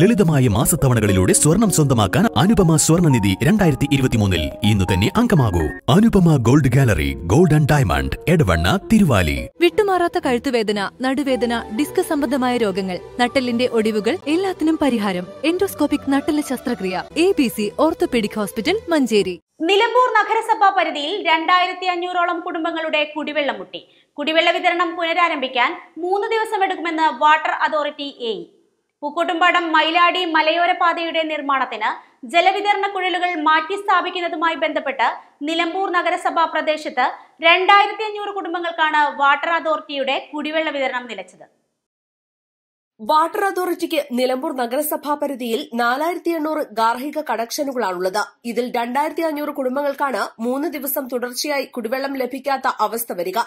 ലളിതമായ മാസത്തവണകളിലൂടെ സ്വർണം സ്വന്തമാക്കാൻ അനുപമ സ്വർണനിധി രണ്ടായിരത്തി ഇരുപത്തിമൂന്നിൽ ഇന്ന് തന്നെ അംഗമാകൂ. Anupama gold gallery gold and diamond Edavanna Thiruvali. വിട്ടുമാറാത്ത കഴുത്തുവേദന നടുവേദന ഡിസ്ക് സംബന്ധമായ രോഗങ്ങൾ നട്ടലിന്റെ ഒടിവുകൾ എല്ലാത്തിനും പരിഹാരം എൻഡോസ്കോപ്പിക് നട്ടല ശസ്ത്രക്രിയ A B C orthopaedic hospital Manjeri. Nilambur നഗരസഭാ പരിധിയിൽ രണ്ടായിരത്തി അഞ്ഞൂറോളം കുടുംബങ്ങളുടെ കുടിവെള്ളം മുട്ടി. കുടിവെള്ള വിതരണം പുനരാരംഭിക്കാൻ മൂന്ന് ദിവസമെടുക്കുമെന്ന് വാട്ടർ അതോറിറ്റി എ പൂക്കോട്ടുംപാടം മൈലാടി മലയോര പാതയുടെ നിർമ്മാണത്തിന് ജലവിതരണ കുഴലുകൾ മാറ്റി സ്ഥാപിക്കുന്നതുമായി ബന്ധപ്പെട്ട് നിലമ്പൂർ നഗരസഭാ പ്രദേശത്ത് രണ്ടായിരത്തി അഞ്ഞൂറ് കുടുംബങ്ങൾക്കാണ് വാട്ടർ അതോറിറ്റിയുടെ കുടിവെള്ള വിതരണം നിലച്ചത്. വാട്ടർ അതോറിറ്റിക്ക് നിലമ്പൂർ നഗരസഭാ പരിധിയിൽ നാലായിരത്തി എണ്ണൂറ് ഗാർഹിക കണക്ഷനുകളാണുള്ളത്. ഇതിൽ രണ്ടായിരത്തി അഞ്ഞൂറ് കുടുംബങ്ങൾക്കാണ് മൂന്ന് ദിവസം തുടർച്ചയായി കുടിവെള്ളം ലഭിക്കാത്ത അവസ്ഥ വരിക.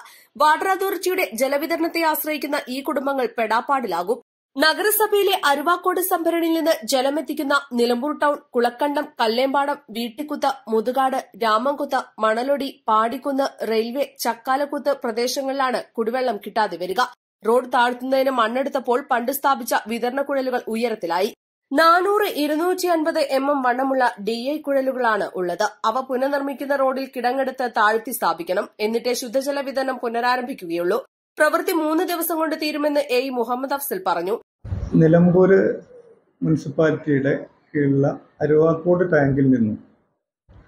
വാട്ടർ അതോറിറ്റിയുടെ ജലവിതരണത്തെ ആശ്രയിക്കുന്ന ഈ കുടുംബങ്ങൾ പെടാപ്പാടിലാകും. നഗരസഭയിലെ അരുവാക്കോട് സംഭരണിയിൽ നിന്ന് ജലമെത്തിക്കുന്ന നിലമ്പൂർ ടൌൺ കുളക്കണ്ടം കല്ലേമ്പാടം വീട്ടിക്കുത്ത് മുതുകാട് രാമംകുത്ത് മണലൊടി പാടിക്കുന്ന് റെയിൽവേ ചക്കാലക്കുത്ത് പ്രദേശങ്ങളിലാണ് കുടിവെള്ളം കിട്ടാതെ വരിക. റോഡ് താഴ്ത്തുന്നതിന് മണ്ണെടുത്തപ്പോൾ പണ്ട് സ്ഥാപിച്ച വിതരണ കുഴലുകൾ ഉയരത്തിലായി. നാനൂറ് ഇരുന്നൂറ്റി അൻപത് എം എം വണ്ണമുള്ള ഡി ഐ കുഴലുകളാണ് ഉള്ളത്. അവ പുനർനിർമ്മിക്കുന്ന റോഡിൽ കിടങ്ങെടുത്ത് താഴ്ത്തി സ്ഥാപിക്കണം. എന്നിട്ടേ ശുദ്ധജല വിതരണം പുനരാരംഭിക്കുകയുള്ളൂ. പ്രവൃത്തി മൂന്ന് ദിവസം കൊണ്ട് തീരുമെന്ന് എ മുഹമ്മദ് അഫ്സൽ പറഞ്ഞു. നിലമ്പൂർ മുനിസിപ്പാലിറ്റിയുടെ കീഴിലുള്ള അരുവാക്കോട് ടാങ്കിൽ നിന്നും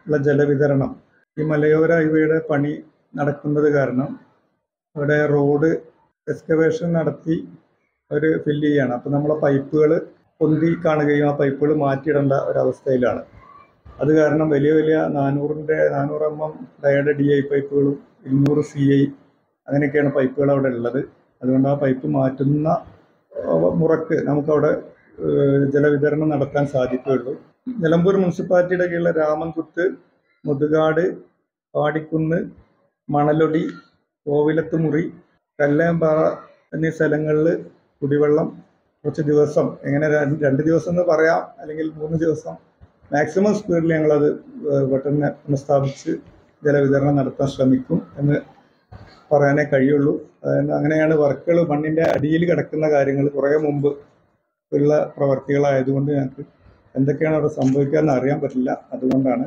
ഉള്ള ജലവിതരണം ഈ മലയോര ഹൈവേയുടെ പണി നടക്കുന്നത് കാരണം അവിടെ റോഡ് എക്സ്കവേഷൻ നടത്തി അവർ ഫില്ല് ചെയ്യാണ്. അപ്പോൾ നമ്മളെ പൈപ്പുകൾ പൊന്തി കാണുകയും ആ പൈപ്പുകൾ മാറ്റിയിടേണ്ട ഒരവസ്ഥയിലാണ്. അത് കാരണം വലിയ വലിയ നാനൂറിന്റെ നാനൂറ് എം എം ഡയുടെ ഡി ഐ പൈപ്പുകളും ഇരുന്നൂറ് സി ഐ അങ്ങനെയൊക്കെയാണ് പൈപ്പുകൾ അവിടെ ഉള്ളത്. അതുകൊണ്ട് ആ പൈപ്പ് മാറ്റുന്ന മുറക്ക് നമുക്കവിടെ ജലവിതരണം നടത്താൻ സാധിക്കുകയുള്ളൂ. നിലമ്പൂർ മുനിസിപ്പാലിറ്റിയുടെ കീഴിലെ രാമൻകുത്ത് മുതുകാട് പാടിക്കുന്ന് മണലൊടി കോവിലത്തുമുറി കല്ലേമ്പാറ എന്നീ സ്ഥലങ്ങളിൽ കുടിവെള്ളം കുറച്ച് ദിവസം എങ്ങനെ രണ്ട് ദിവസം എന്ന് പറയാം അല്ലെങ്കിൽ മൂന്ന് ദിവസം മാക്സിമം സ്പീഡിൽ ഞങ്ങളത് പെട്ടെന്ന് പുനഃസ്ഥാപിച്ച് ജലവിതരണം നടത്താൻ ശ്രമിക്കും എന്ന് പറയാനേ കഴിയുള്ളൂ. അങ്ങനെയാണ് വർക്കുകൾ മണ്ണിന്റെ അടിയിൽ കിടക്കുന്ന കാര്യങ്ങൾ കുറേ മുമ്പ് ഉള്ള പ്രവർത്തികളായതുകൊണ്ട് ഞങ്ങൾക്ക് എന്തൊക്കെയാണ് അവിടെ സംഭവിക്കാമെന്ന് അറിയാൻ പറ്റില്ല. അതുകൊണ്ടാണ്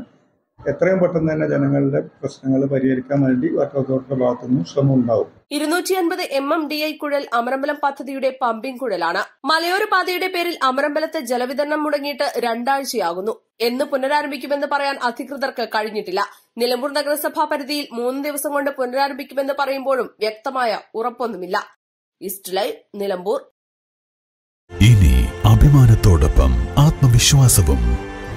എത്രയും പെട്ടെന്ന് തന്നെ ജനങ്ങളുടെ പ്രശ്നങ്ങൾ പരിഹരിക്കാൻ വേണ്ടി വാട്ടർ അതോറിറ്റിയുടെ ഭാഗത്തുനിന്നും ശ്രമം ഉണ്ടാവും. ഇരുന്നൂറ്റി അൻപത് എം എം ഡി ഐ കുഴൽ അമരമ്പലം പദ്ധതിയുടെ പമ്പിംഗ് കുഴലാണ്. മലയോര പാതയുടെ പേരിൽ അമരമ്പലത്ത് ജലവിതരണം മുടങ്ങിയിട്ട് രണ്ടാഴ്ചയാകുന്നു. എന്ന് പുനരാരംഭിക്കുമെന്ന് പറയാൻ അധികൃതർക്ക് കഴിഞ്ഞിട്ടില്ല. നിലമ്പൂർ നഗരസഭാ പരിധിയിൽ മൂന്ന് ദിവസം കൊണ്ട് പുനരാരംഭിക്കുമെന്ന് പറയുമ്പോഴും വ്യക്തമായ ഉറപ്പൊന്നുമില്ല. East Live Nilambur. ഇനി അഭിമാനത്തോടൊപ്പം ആത്മവിശ്വാസവും